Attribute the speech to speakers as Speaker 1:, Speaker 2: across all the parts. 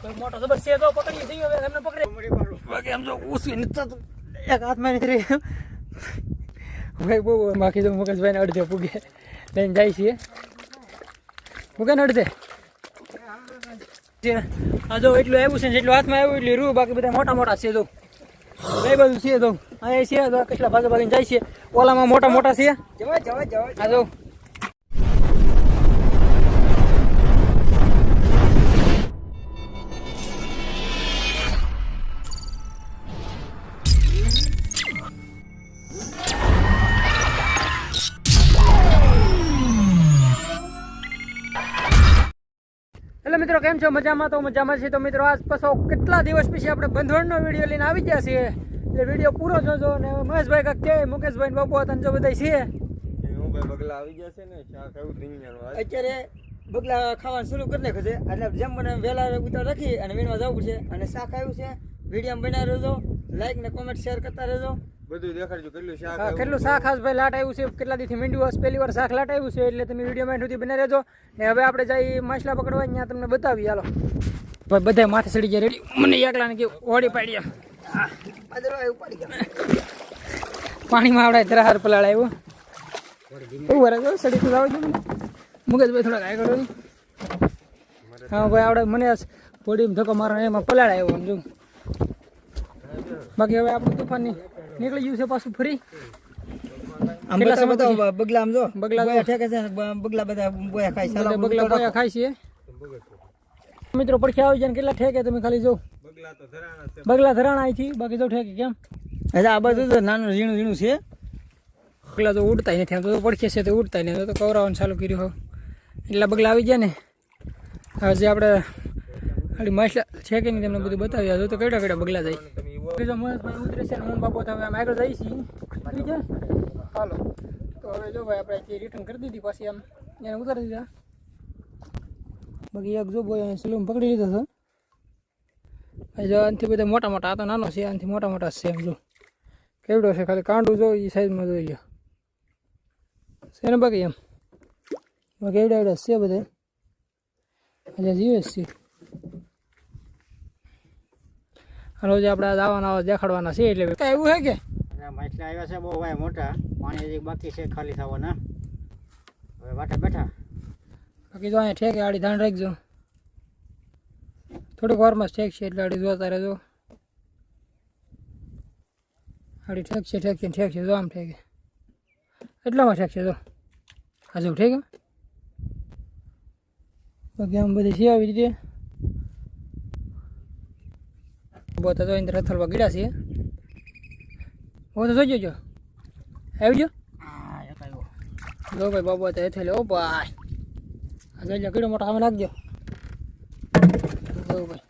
Speaker 1: કોઈ મોટો જબર છે તો પકડી જઈએ હવે એમને પકડે. બાકી આમ જો ઉસી નથી એક હાથમાં નથી રહી ભાઈ બહુ બાકી મુકેશભાઈને અડધે પૂગે. લઈને જાય છીએ. મૂકે ને અડધે. આ જો એટલું આવ્યું છે જેટલું હાથમાં આવ્યું એટલું રૂ, બાકી બધા મોટા મોટા છે જો. કઈ બાજુ છે તો અહીંયા છે કેટલા ભાગે ભાગીને જાય છે. ઓલામાં મોટા મોટા છે.
Speaker 2: જવા જવા જવા
Speaker 1: આ જો. મિત્રો કેમ છો? મજામાં તો મજામાં છે તો મિત્રો આજ પાછો કેટલા દિવસ પછી આપણે બંધવણનો વીડિયો લઈને આવી ગયા છીએ. એટલે વીડિયો પૂરો જોજો અને મહેશભાઈ કાક કે મુકેશભાઈ બાપુ હતા જો બધા છે.
Speaker 2: હું ભાઈ બગલા આવી ગયા છે ને અત્યારે બગલા ખાવાનું શરૂ કરી નાખ્યું છે. એટલે જેમ મને વહેલા ઉતાર રાખી અને વીણવા જવું છે. અને શાક આવ્યું છે. વીડિયો બનાવી રહેજો. લાઈક ને કોમેન્ટ શેર કરતા રહેજો. બધું દેખાડજો કેટલું શાક
Speaker 1: હા, કેટલું શાક? હાસ ભાઈ લાટ આવ્યું છે. કેટલા દીથી મીંડું હશે? પહેલી વાર શાક લાટ આવ્યું છે એટલે તમે વીડિયો માં સુધી બને રહેજો. ને હવે આપણે જઈ માછલા પકડવા ત્યાં તમને બતાવી. હાલો. ભાઈ બધા માથે ચડી ગયા રેડી? મને એકલાને કે ઓડી પાડી પાણીમાં આવડે ધરાહાર પલાળ આવ્યો એવું વરે જો સડી તો આવજો મુકેશભાઈ થોડાક આગળ હા ભાઈ આવડે મને બોડીમાં ધક્કો મારવાનો એમાં પલાળ આવ્યો જો. બાકી હવે આપણું તોફાન નીકળી ગયું છે પાછું ફરી.
Speaker 2: આમ બગલા બગલા આમ જો.
Speaker 1: બગલા.
Speaker 2: બોયા ઠેકે છે બગલા બધા બોયા ખાય
Speaker 1: બધા
Speaker 2: સાલા
Speaker 1: બગલા બોયા ખાય છે. મિત્રો પડખે આવી જાય ને કેટલા ઠેકે તમે ખાલી જો.
Speaker 2: બગલા તો ધરાણા છે.
Speaker 1: બગલા ધરાણા અહીંથી બાકી જો ઠેકે કેમ?
Speaker 2: અચ્છા આ તો નાનું ઝીણું ઝીણું છે.
Speaker 1: બગલા તો ઉડતા નથી આમ તો પડખે છે તો ઉડતા નહીં તો કવરાવાનું ચાલુ કર્યું એટલા બગલા આવી ગયા ને. હવે જે આપણે આડી માછલા છે કે નહીં તમને બધું બતાવી. જો તો કેડા કેડા બગલા જાય. મહેશભાઈ ઉતરે છે હું બાપો હવે અમે આગળ જઈએ છીએ. હાલો. તો હવે જો ભાઈ આપણે રિટર્ન કરી દીધી પાછી આમ. એને ઉતારી દીધા. બાકી એક જો ભાઈ સલૂમ પકડી લીધો હતો જો આનાથી બધા મોટા મોટા, આ તો નાનો છે, આનાથી મોટા મોટા છે એમ જો. કેવડો છે, ખાલી કાંડું જો એ સાઈઝમાં જોઈ લો છે ને બાકી એમ? બાકી એવડા છે બધા? એટલે જીવે છે. રોજ આપણે આવા દેખાડવાના છે એટલે કાંઈ એવું છે કે?
Speaker 2: માછલા આવ્યા છે બહુ ભાઈ મોટા. પાણી હજી બાકી છે ખાલી થવાના. હવે વાટા બેઠા.
Speaker 1: બાકી જો અહીંયા ઠેક આડી ધ્યાન રાખજો. થોડીક વારમાં ઠેક છે એટલે આડી જોતા રહેજો. આડી ઠેક છે ઠેક છે ઠેક છે જો આમ ઠેકે. એટલામાં ઠેક છે જો. હજુ ઠેક બાકી આમ બધી છે આવી રીતે. બહુ તો અંદર અથલવા ગીડા છે બહુ તો જોજો જો આવી ગયો
Speaker 2: હા એક આવ્યો
Speaker 1: જો ભાઈ બાબા તો એથેલે ઓ ભાઈ આ જોઈ કીડો મોટો સામે નાખજો જો ભાઈ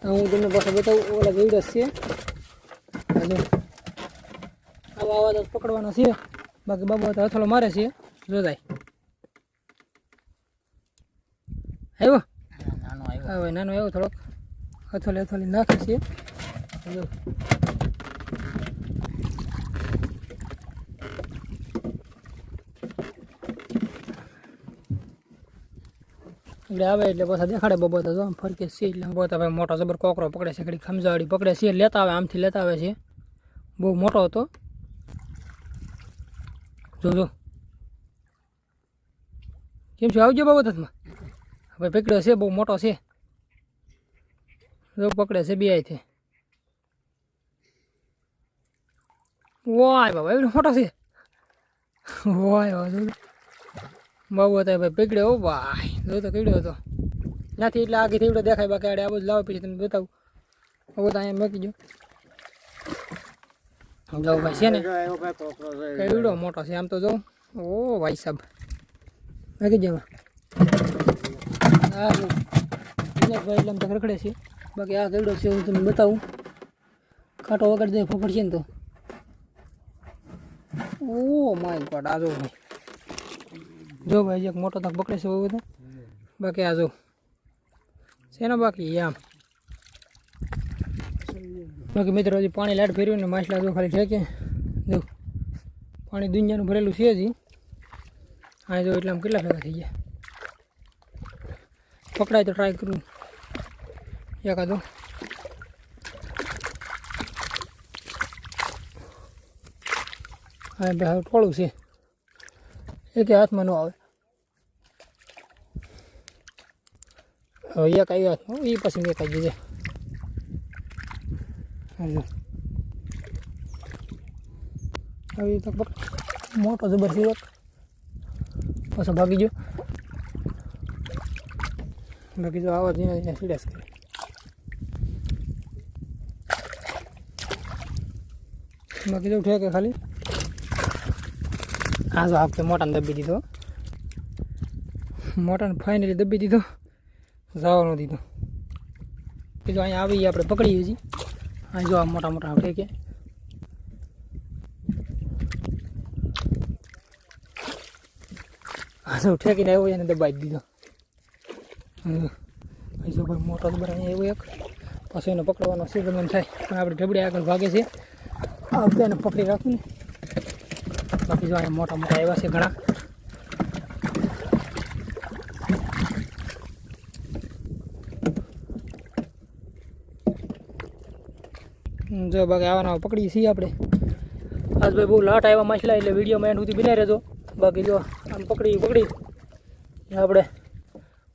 Speaker 1: હવે હું તમને પાછો બતાવું ઓલા ગઈડો છે આ જો આવા આવા તો પકડવાના છે બાકી બાબા તો હથોલો મારે છે જો જાય આવ્યો
Speaker 2: નાનો આવ્યો
Speaker 1: હા ભાઈ નાનો આવ્યો થોડોક હથોલે હથોલી નાખે છે. એટલે આવે એટલે પાછા દેખાડે બબો તો જો ફરકે છે એટલે બહુ ભાઈ મોટો જબર કોકરો પકડે છે, ઘડી ખમજાવાડી પકડે છે, લેતા આવે, આમથી લેતા આવે છે. બહુ મોટો હતો. જો જો. કેમ છે? આવજો બાબત હાથમાં હવે પકડ્યો છે, બહુ મોટો છે. જો પકડે છે બે આઈથી વાય બાબા, એવડો મોટો છે. વાય વાહ જો બાબુ હતા ભાઈ પકડ્યો ઓ ભાઈ જો તો કીડ્યો હતો. ત્યાંથી એટલે આગળ એવડો દેખાય, બાકી આડે આ બધું લાવો પછી તમને બતાવું. હવે તો અહીંયા મૂકી દો જો ભાઈ, છે ને?
Speaker 2: આવ્યો ભાઈ કોકરો છે
Speaker 1: કેવડો મોટો છે, આમ તો જો ઓ ભાઈ સાહેબ મૂકી દેવા હા જો ભાઈ એટલે આમ તો ખડખડે છે. બાકી આ કેવડો છે, હું તમને બતાવું. કાંટો વગર દે ફફડશે ને તો. ઓ માય ગોડ, આ જો. જો ભાઈ એક મોટો તક પકડે છે બધો. બાકી આ જો. છે ને બાકી આમ બાકી મિત્રો, હજી પાણી લાટ ફેર્યું ને માછલા જો ખાલી ઠેકે જો. પાણી દુનિયાનું ભરેલું છે હજી. હા જો એટલે આમ કેટલા ભેગા થઈ ગયા? પકડાય તો ટ્રાય કરું. એકાદું હા બે હવે ટોળું છે એક હાથમાં ન આવે હવે એક આવ્યો હાથમાં એ પછી મેં કાઢી દીધે હાલો હવે તો પક- મોટો જબર છે એક પાછો ભાગી ગયો બાકી જો આવા જઈને અહીંયા સીડ્યા કરે બાકી તો ઠેકે ખાલી? હા જો આ વખતે મોટાને દબી દીધો. મોટાને ફાઇનલી દબી દીધો. જવાનું દીધો. કીધું અહીંયા આવી આપણે પકડીએ છીએ અહીં જો આ મોટા મોટા આપણે કે. હા જો ઠેકીને આવ્યો એને દબાવી દીધો. અહીં જો ભાઈ મોટો તો અહીંયા આવ્યો એક. પાછો એને પકડવાનો છે ગમે થાય. પણ આપણે ઢબડી આગળ ભાગે છે. આ વખતે એને પકડી રાખું ને બાકી જો અહીંયા મોટા મોટા આવ્યા છે ઘણા. જો બાકી આવાના પકડીએ છીએ આપણે. આજ ભાઈ બહુ લાટ આવ્યા માછલા, એટલે વિડીયોમાં એન્ડ સુધી બનાવી રહેજો. બાકી જો આમ પકડી પકડી. આપણે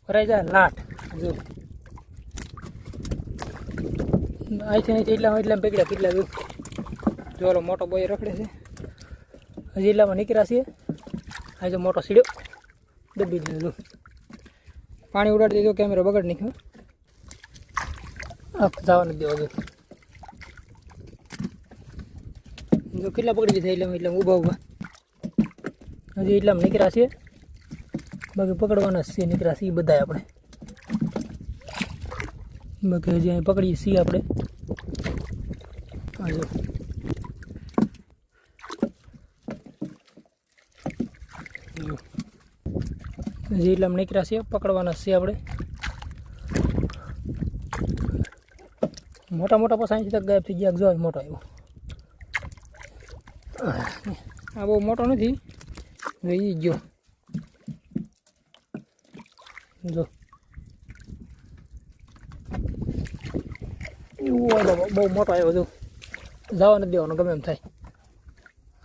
Speaker 1: ભરાઈ જાય લાટ. જો. અહીંથી નહીં એટલા એટલા પકડ્યા, કેટલા જો જો ઓલો મોટો બોય રખડે છે. હજી એટલામાં નીકળ્યા છીએ. આજે મોટો સીડ્યો. દબી દીધો પાણી ઉડાડી દીધું કેમેરો બગડ નીકળ્યો આખ જવા નથી દેવા જો કેટલા પકડી દીધા એટલે એટલે ઊભા ઊભા. હજી એટલામાં નીકળ્યા છીએ. બાકી પકડવાના છીએ, નીકળ્યા છીએ બધા આપણે. બાકી હજી અહીં પકડીએ છીએ આપણે આ જો જો. હજી એટલામાં નીકળ્યા છે પકડવાના છીએ છે આપણે. મોટા મોટા પાછા અહીંથી તક ગાયબ થઈ ગયા, જો મોટો આવ્યો. આ બહુ મોટો નથી. એ ગયો જો. એવું બહુ મોટો આવ્યો, જો. જવા નથી દેવાનો, ગમે એમ થાય.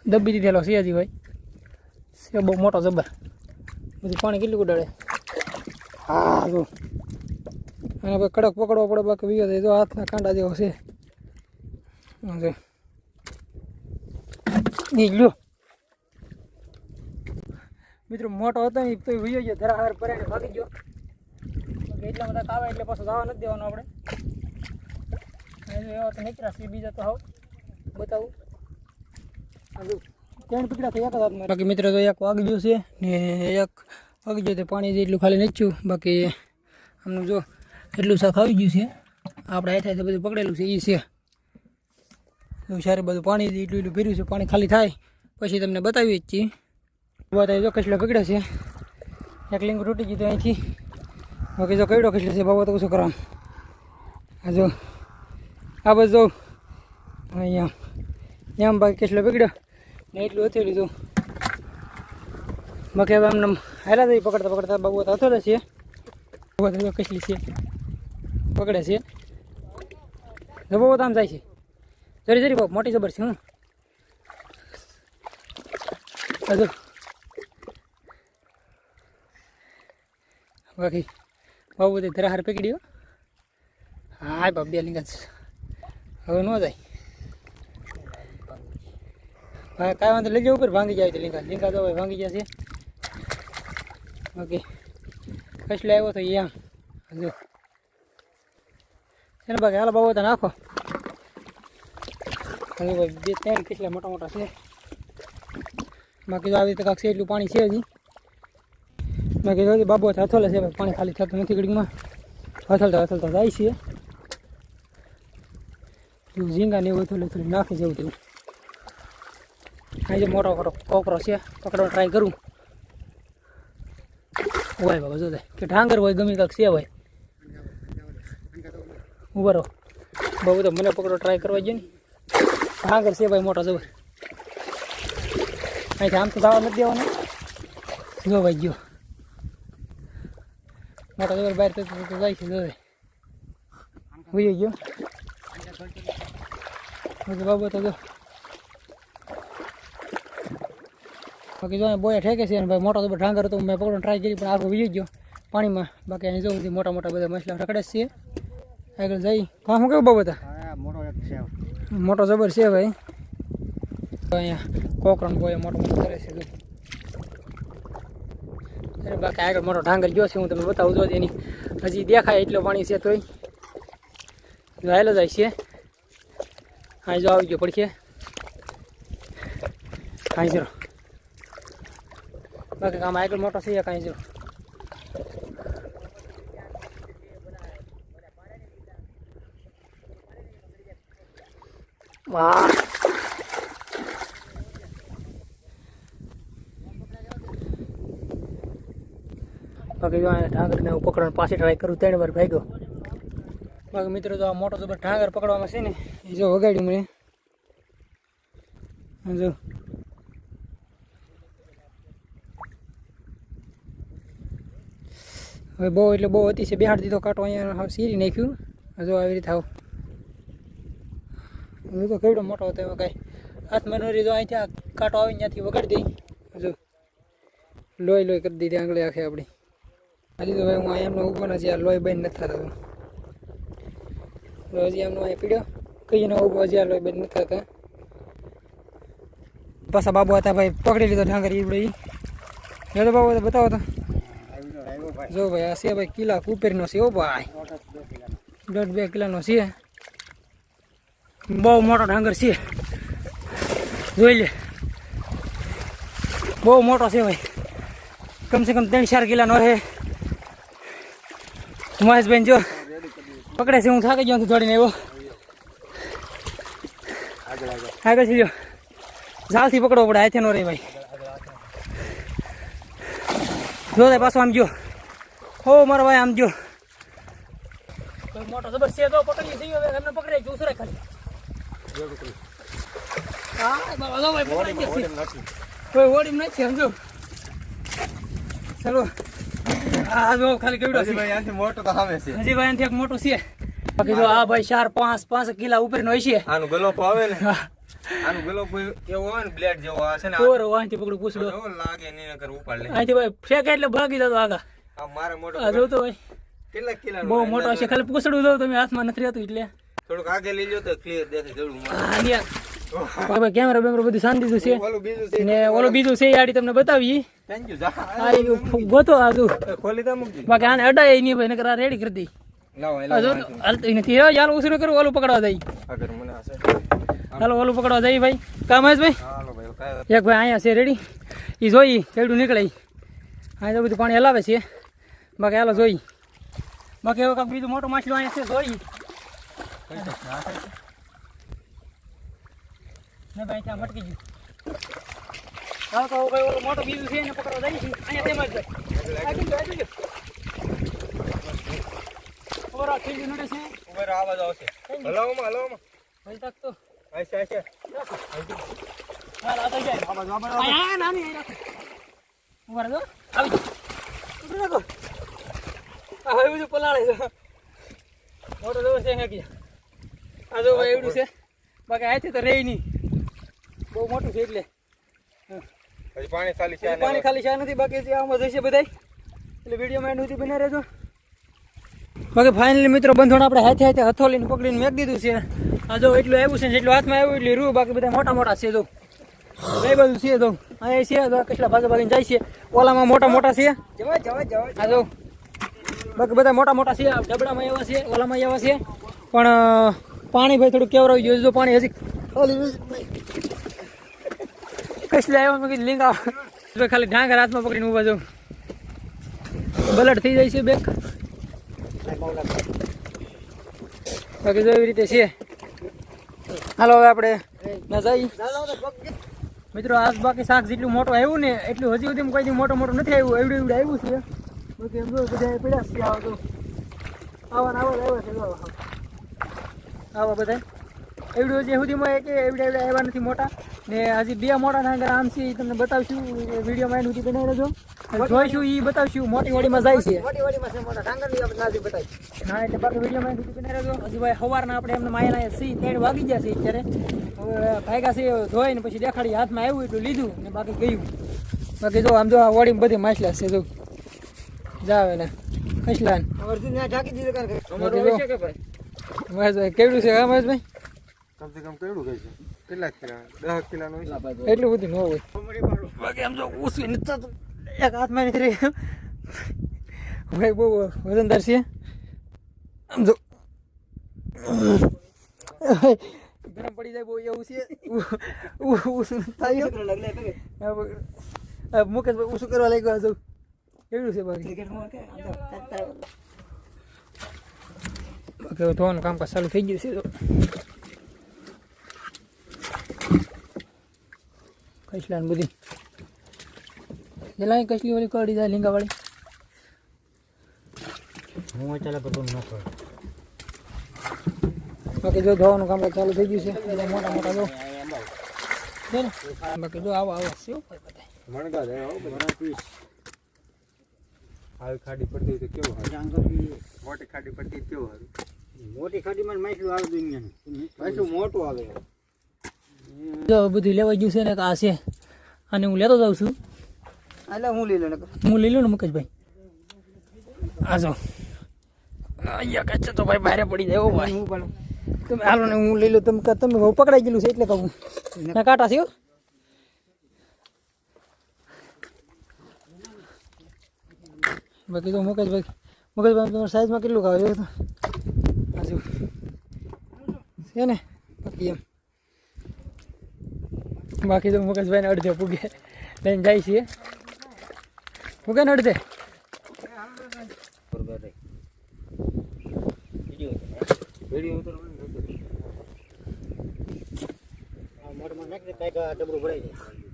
Speaker 1: દબી દીધેલો સિયાજી ભાઈ. છે બહુ મોટો જબર. બધું પાણી કેટલું ઉડાડે? હા જો. અને પછી કડક પકડવો પડે બાકી વિયો થાય જો હાથના કાંડા જેવો છે. જો. લ્યો. મિત્રો મોટો હતો ને તો વિયો ગયો ધરા હાર પરાઈને ભાગી ગયો. એટલા બધા કાવે એટલે પાછો જવા નથી દેવાનો આપણે. એવા તો નીકળ્યા છે બીજા તો હાવ. બતાવું. ત્રણ પીકડા તો એક બાકી મિત્રો તો એક વાગી ગયું છે ને એક વાગી ગયું પાણી જેટલું ખાલી નીચ્યું બાકી આમનું જો એટલું શાક આવી ગયું છે. આપણે આ થાય તો બધું પકડેલું છે એ છે. સારું બધું પાણી એટલું એટલું ભર્યું છે, પાણી ખાલી થાય. પછી તમને બતાવીએ જ છીએ. બધા જો કચલો પકડે છે. એક લિંક તૂટી ગયું તો અહીંથી. બાકી જો કઈડો કચલો છે બાબા તો શું કરવા આ જો, આ બસ જો અહીંયા એમ બાકી કેટલો પકડ્યો ને એટલું હતું લીધું. બાકી હવે આમને હાલા થઈ પકડતા પકડતા તો હતો છે. બાબુ તો જો છે. પકડે છે. જબો આમ જાય છે. જરી જરી બહુ મોટી જબર છે, હું. હજુ બાકી બહુ બધી ધરાહાર પકડ્યો હા. બાપ, બે લિંગા હવે ન જાય. હા, કાંઈ વાંધો લઈ જવું ઉપર, ભાંગી જાય તો લીંગા. લીંગા તો હવે ભાંગી જશે ઓકે. કસલે આવ્યો તો અહીંયા. હજુ છે ને બાકી, હાલ બાબુ તો નાખો. હજુ ભાઈ, બે ત્રણ કેટલા મોટા મોટા છે. બાકી તો આવી રીતે કાંક છે એટલું પાણી છે હજી. બાકી તો હજી બાબુ હથોલે છે, ભાઈ. પાણી ખાલી થતું નથી ઘડીમાં હથલતા હથલતા જાય છે. એવું ઝીંગા ને એવું થોડું થોડું નાખી જવું તેવું આજે મોટો મોટો કોકરો છે પકડવા ટ્રાય કરું. હોય બાબા જો કે ઢાંગર હોય, ગમે કાંક છે હોય. ઊભા રહો. બહુ તો મને પકડો ટ્રાય કરવા જોઈએ ને. ઢાંગર છે ભાઈ મોટો જબર અહીંથી આમ તો દાવા નથી દેવાનો. જો ભાઈ ગયો મોટો જબર બહાર તો જાય છે જો ભાઈ. ગયો. બાબા, તો જો. બાકી જો બોયા ઠેકે છે અને ભાઈ મોટો તો ઢાંગર હતો મેં પકડો ટ્રાય કરી પણ આગળ વહી ગયો પાણીમાં. બાકી અહીં જોઉં મોટા મોટા બધા મછલા રખડે છે. આગળ જઈ. હા શું કેવું બાબત
Speaker 2: મોટો
Speaker 1: મોટો જબર છે ભાઈ. અહીંયા કોકરણ બોય મોટો મોટો કરે છે. અરે બાકી આગળ મોટો ઢાંગર ગયો છે હું તમને બતાવું જો એની હજી દેખાય એટલો પાણી છે તોય. જો હાલો જાય છે. હા જો આવી ગયો પડખે. હા જરો. બાકી આ આગળ મોટો છે કાંઈ જો. બાકી જો ઢાંગરને હું પકડવાનું પાછી ટ્રાય કરું, ત્રણ વાર ભાગ્યો. બાકી મિત્રો તો આ મોટો જબર ઢાંગર પકડવામાં છે ને, એ જો વગાડ્યું મને. જો. હવે બહુ એટલે બહુ છે. બેહાડ દીધો કાંટો અહીંયા સીરી નાખ્યું. હજુ આવી રીતે આવું હું તો કેવડો મોટો હતો એમાં કાંઈ. હાથમાં નો જો અહીંથી આ કાંટો આવી ત્યાંથી વગાડી દઈ જો. લોહી લોહી કરી દીધી આંગળી આખી આપણી. હજી તો ભાઈ હું એમનો ઊભો નથી આ લોહી બંધ નથી થતા. હજી એમનો અહીં પીડ્યો. કઈ નો ઊભો હજી આ લોહી બંધ નથી થતા. પાછા બાબુ હતા ભાઈ પકડી લીધો ઢાંગર ઈવડો ઈ બધી. તો બાબુ બતાવો તો. જો ભાઈ, આ છે ભાઈ કિલા કુપેરનો છે ઓ ભાઈ. દોઢ બે કિલાનો છે. બહુ મોટો ડાંગર છે. જોઈ લે. બહુ મોટો છે ભાઈ. કમસે કમ ત્રણ ચાર કિલાનો છે. મહેશભાઈ જો, પકડે છે, હું થાકી ગયો છું દોડીને આવ્યો આગળ છે જો ઝાલથી પકડવો પડે, હાથે નો રે ભાઈ. જો પાછો આમ જો. હો મારો ભાઈ આમ જો. મોટો જબર છે તો પકડી છીએ હવે. એમને પકડાય જો ઉસરે ખાલી. હા બાબા જો ભાઈ પકડાઈ ગયા છે. કોઈ ઓડી નથી સમજો. ચલો. આ જો ખાલી કેવડો છે.
Speaker 2: મોટો તો સામે છે.
Speaker 1: હજી ભાઈ આથી એક મોટો છે. બાકી જો આ ભાઈ ચાર પાંચ પાંચ કિલા ઉપરનો હોય છે.
Speaker 2: આનું ગલોપ આવે ને? આનું ગલોપ એવો હોય ને બ્લેડ જેવો આ છે ને
Speaker 1: ઓર પકડું પૂછડો.
Speaker 2: લાગે નહીં નકર ઉપાડ લે.
Speaker 1: અહીંથી ભાઈ ફેંકે એટલે ભાગી જતો આગા.
Speaker 2: મારે મોટો
Speaker 1: આ જોતો ભાઈ
Speaker 2: કેટલા કિલો
Speaker 1: બહુ મોટો છે ખાલી પૂછડું દઉં તમે હાથમાં નથી રહેતું એટલે.
Speaker 2: થોડુંક આગે લઈ લો તો ક્લિયર દેખાય જડું
Speaker 1: આ લ્યા. કેમેરા બેમેરા બધું શાંતિ છે.
Speaker 2: ઓલું બીજું છે.
Speaker 1: ને ઓલું બીજું છે આડી તમને બતાવી
Speaker 2: થેન્ક યુ
Speaker 1: આ ગોતો આ તું
Speaker 2: ખોલી તા મૂકજી.
Speaker 1: બાકી આને અડાય નહીં ભાઈ નકર આ રેડી કરી દઈ. એક ભાઈ અહીંયા છે રેડી એ જોઈ કેવડું નીકળે. અહીંયા તો બધું પાણી હલાવે છે. બાકી હાલો જોઈ. બાકી હવે કાંઈક બીજું મોટું માછલું અહીંયા છે જોઈ. ને ભાઈ ત્યાં મટકી ગયું. ભાઈ ઓલું મોટું બીજું છે એને પકડવા અહીંયા તેમાં જ. ઓર આ ખીલી નડે છે.
Speaker 2: ઉપર આવાજ આવશે. હલાવમાં હલાવમાં
Speaker 1: હજી તક તો.
Speaker 2: આશે આશે
Speaker 1: હાલ આ જાય.
Speaker 2: આવાજ આવાજ
Speaker 1: આ નાની અહીં રાખો. ઊભા રહેજો. આવી રાખો. આ હવે બધું પલાળે છે. મોટો જબર છે હેકી. આ જો ભાઈ એવડું છે. બાકી આથી તો રહે નહીં. બહુ મોટું છે એટલે.
Speaker 2: હજી પાણી ખાલી છે
Speaker 1: પાણી ખાલી છે નથી. બાકી જે આમાં જશે બધાય. એટલે વિડીયોમાં એનું સુધી બના રહેજો. બાકી ફાઇનલી મિત્રો બંધોણ આપણે હાથે હાથે હથોલીને પકડીને મેક દીધું છે. આ જો એટલું આવ્યું છે એટલું જેટલું હાથમાં આવ્યું એટલી રૂ. બાકી બધા મોટા મોટા છે જો. બે બાજુ છે તો અહીંયા છે કેટલા ભાગે ભાગીને જાય છે. ઓલામાં મોટા મોટા છે.
Speaker 2: જવા જવા જવા
Speaker 1: આ જો. બાકી બધા મોટા મોટા છે ડબડામાં એવા છે, ઓલામાં એવા છે. પણ પાણી ભાઈ થોડું કેવરાવી જોઈએ. જો પાણી હજી કશું આવ્યો, મેં કીધું લીંગા આવે. ખાલી ઢાંગર હાથમાં પકડીને ઊભા જાઉં બલડ થઈ જાય છે બેક બાકી જો એવી રીતે છે. હાલો, હવે આપણે મિત્રો આસ બાકી શાક જેટલું મોટું આવ્યું ને, એટલું હજી સુધી કોઈ મોટું મોટું નથી આવ્યું. એવડું એવડું આવ્યું છે. બાકી એમ જો બધા પડ્યા છે આવા તો. આવા ને આવા આવ્યા છે આવા. આવા. બધા એવડું હજી સુધીમાં એક એવડા એવડા આવ્યા નથી મોટા. ને હજી બે મોટા નાગર આમ છે તમને બતાવશું. વિડીયોમાં એનું સુધી બનાવી લેજો જોઈશું એ બતાવશું મોટી વાડીમાં જાય છે.
Speaker 2: મોટી વાડીમાં છે મોટા ડાંગરની આપણે નાજી બતાવી
Speaker 1: હા એટલે બાકી વિડીયોમાં બીજું બનાવી લેજો હજી ભાઈ સવારના આપણે એમને માયાના સી ત્રણ વાગી ગયા છે અત્યારે. હવે ભાગ્યા છે ધોઈને પછી દેખાડી હાથમાં આવ્યું એટલું લીધું ને બાકી ગયું. બાકી જો આમ જો આ વાડીમાં બધી માછલા છે જો. જાવે ને. કસલા ને
Speaker 2: અર્જુન ત્યાં ઢાંકી દીધું કારણ કે
Speaker 1: તમારું હોય
Speaker 2: કે ભાઈ?
Speaker 1: મહેશભાઈ કેવડું છે હા મહેશભાઈ?
Speaker 3: કમસે કમ કેવડું કહે છે? કેટલા કિલા દસ કિલાનું હોય
Speaker 1: એટલું બધું. ન હોય. બાકી આમ જો નથી થતું એક હાથમાં નથી રહી ભાઈ બહુ વજનદાર છે. આમ જો ગરમ પડી જાય બહુ એવું છે. ઉસું થાય મુકેશભાઈ ઉસું કરવા લાગ્યો જો કેવું છે બાકી. બાકી હવે ધોવાનું કામકાજ ચાલુ થઈ ગયું છે તો. કસલા ને બધી. પેલા કસલી વાળી કડી જાય લીંગા વાળી
Speaker 2: હું ચાલે કરતો ન કર.
Speaker 1: બાકી જો ધોવાનું કામ ચાલુ થઈ ગયું છે. બધા મોટા મોટા જો. બાકી જો આવો આવો શું
Speaker 3: મણગા દે આવો મણા પીસ આવી ખાડી પડતી હોય તો કેવું હારું મોટી ખાડી પડતી કેવું હારું
Speaker 2: મોટી ખાડીમાં માછલું આવે દુનિયાનું
Speaker 3: માછલું મોટું આવે
Speaker 1: જો બધું લેવાઈ ગયું છે ને કે આ છે. અને હું લેતો જાઉં છું.
Speaker 2: એટલે હું લઈ લઉં
Speaker 1: હું લઈ લઉં ને મુકેશભાઈ. આ જો. અહીંયા કચ્છ તો ભાઈ બહાર પડી જાય ઓ ભાઈ.
Speaker 2: હું પણ
Speaker 1: તમે હાલો ને હું લઈ લઉં તમે તમે પકડાઈ ગયેલું છે એટલે કહું. ના કાંટા છે બાકી તો મુકેશભાઈ મુકેશભાઈ તમારા સાઈઝમાં કેટલું ખાવે છે હજુ છે ને? બાકી એમ. બાકી તો મુકેશભાઈને અડધે પૂગે. લઈને જાય છીએ. પૂગે ને અડધે.
Speaker 2: મોટમાં નાખી કાંઈક ડબરું ભરાઈ જાય.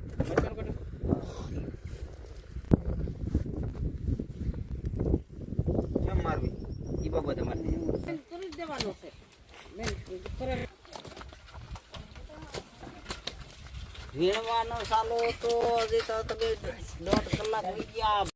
Speaker 2: બાબતે મારવી વીણવાનો ચાલો તો હજી તો તમે દોઢ કલાક થઈ ગયા.